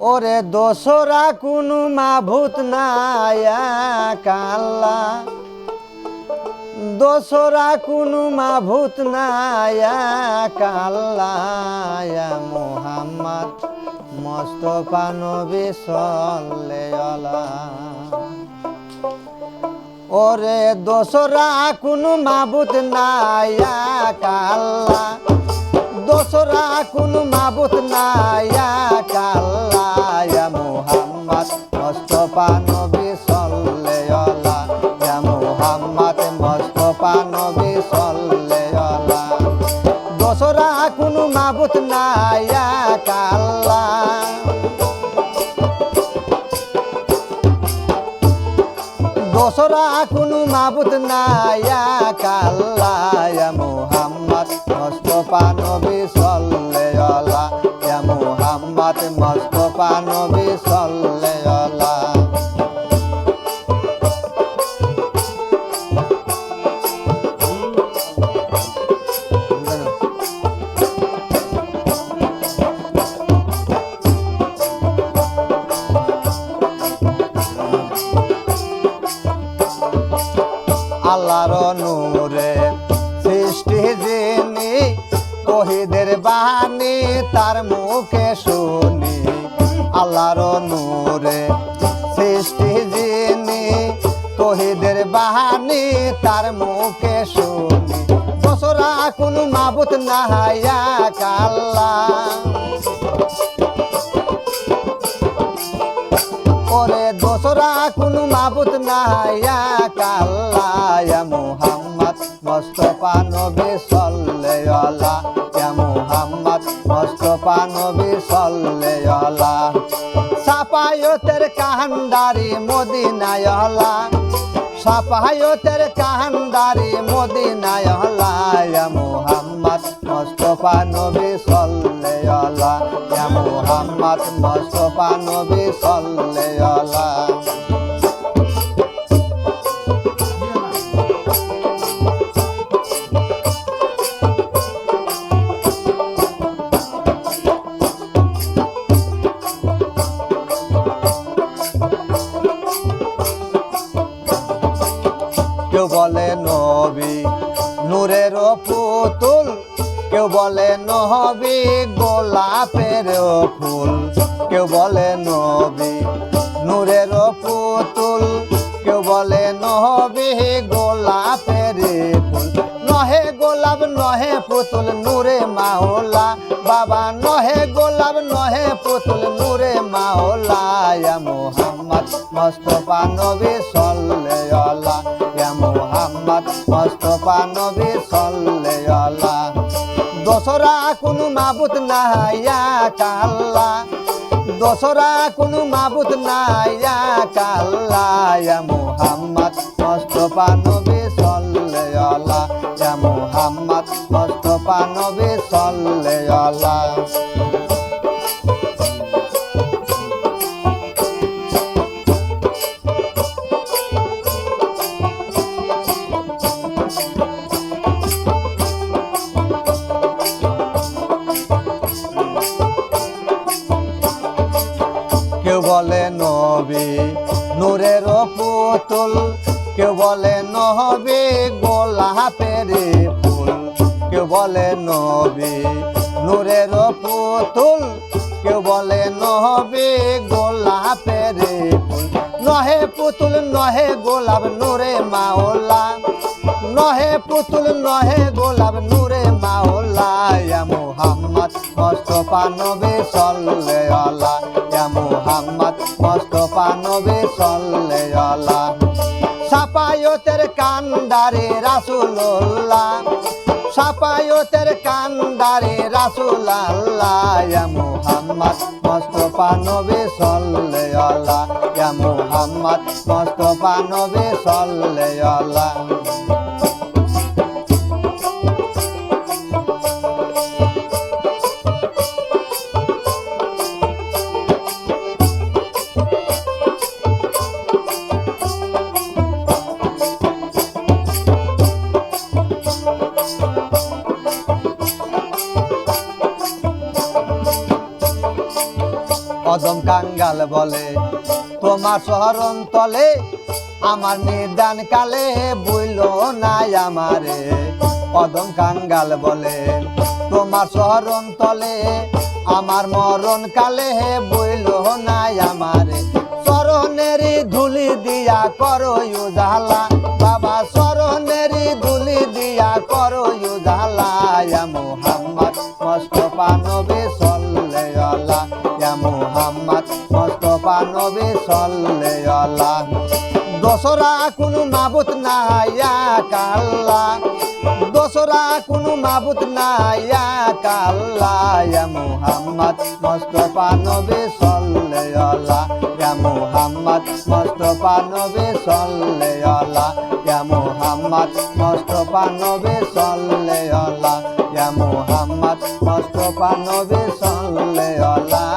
ওরে দোসরা কোনো মাভূত নায়া কাল্লা দোসরা কোনো মাভূত নায়া কাল্লায়া মোহাম্মদ, মস্তফা নবী সল্লেলা ওরে দোসরা কোনো মাবুত নায়া কাল্লা দোসরা কোনো মাবুত নায়া কাল্লায়া মোহাম্মদ। মস্তফা নবী সল্লেলা ইয়া মোহাম্মদ, মস্তফা নবী সল্লেলা দোসরা কোনো মাবুত নায়া কাল্লা দোসরা কোনো মাবুত নায়া কাল্লায়া মোহাম্মদ। মস্তফা নবী সল্লেলা ইয়া মোহাম্মদ মস্তফা নবী সল্লেলা আল্লাহর নূরে তার মুখে শুনি আল্লাহর নূরে সৃষ্টি যিনি শহীদের বাণী তার মুখে শুনি। দোসরা কোনো মাবুত নাহায়া কাল্লা। ওরে দোসরা কোনো মাবুত নাইয়া নবী সল্লেলা ইয়া মুহাম্মদ মস্তফা নবী সল্লেলা সাপায়তের কাহান্দারি মদিনায়লা সাপায়তের কাহান্দারি মদিনায়লা ইয়া মুহাম্মদ মস্তফা নবী সল্লেলা ইয়া মুহাম্মদ মস্তফা নবী সল্লেলা পুতুল কেউ বলে নহবি গোলাপের ফুল। কেউ বলে নবী নূরের পুতুল। কেউ বলে নহবি গোলাপের ফুল। নহে গোলাপ, নহে পুতুল, নূরে মাওলা। বাবা, নহে গোলাপ, নহে পুতুল, নূরে মাওলা মুহাম্মদ। মস্তফা নবী ইয়া মুহাম্মদ, মস্তফা নবী দোসরা কোনো মাবুত নাইয়া কাল্লা দশরা কোনো মাবুত নাইয়া কাল্লা মোহাম্মদ মস্তফা নবী সাল্লাল্লাহ। ইয়া মুহাম্মদ মস্তফা নবী সাল্লাল্লাহ। নবী, নূরের পুতুল। কেউ বলে নহবি গোলাপের ফুল। কেউ বলে নবী, নূরের পুতুল। কেউ বলে নহবি গোলাপের ফুল। নহে পুতুল, নহে গোলাপ, নূরে মাওলা। নহে পুতুল, নহে গোলাপ, নূরে মাওলা। ইয়া মুহাম্মদ মস্তফা নবী সাল্লাল্লাহ ইয়া মুহাম্মদ সাপায়তের কান্দারে রাসুল্লাহ সাপায়তের কান্দারে রাসুল্লাহ ইয়া মুহাম্মদ মস্তফা নবী সাল্লাল্লাহ ইয়া মুহাম্মদ মস্তফা কদম কাঙ্গাল বলে, তোমার শহরন তলে আমার নিদান কালে বইল নাই আমারে। কদম কাঙ্গাল বলে, তোমার শহরন তলে আমার মরণ কালে বইল নাই আমারে। চরণের ধুলি দিয়া করো ইউজালা, বাবা, চরণের ধুলি দিয়া করো ইউজালা। মুহাম্মদ মুস্তফা নবী সাল্লাল্লাহ দোসরা কোনো মাবুত নাই দোসরা কোনো মাবুত নাই কাল্লা মুহাম্মদ মুস্তফা নবী সাল্লাল্লাহ ইয়া মুহাম্মদ মুস্তফা নবী সাল্লাল্লাহ ইয়া মুহাম্মদ মুস্তফা নবী সাল্লাল্লাহ ইয়া মুহাম্মদ মুস্তফা নবী সাল্লাল্লাহ।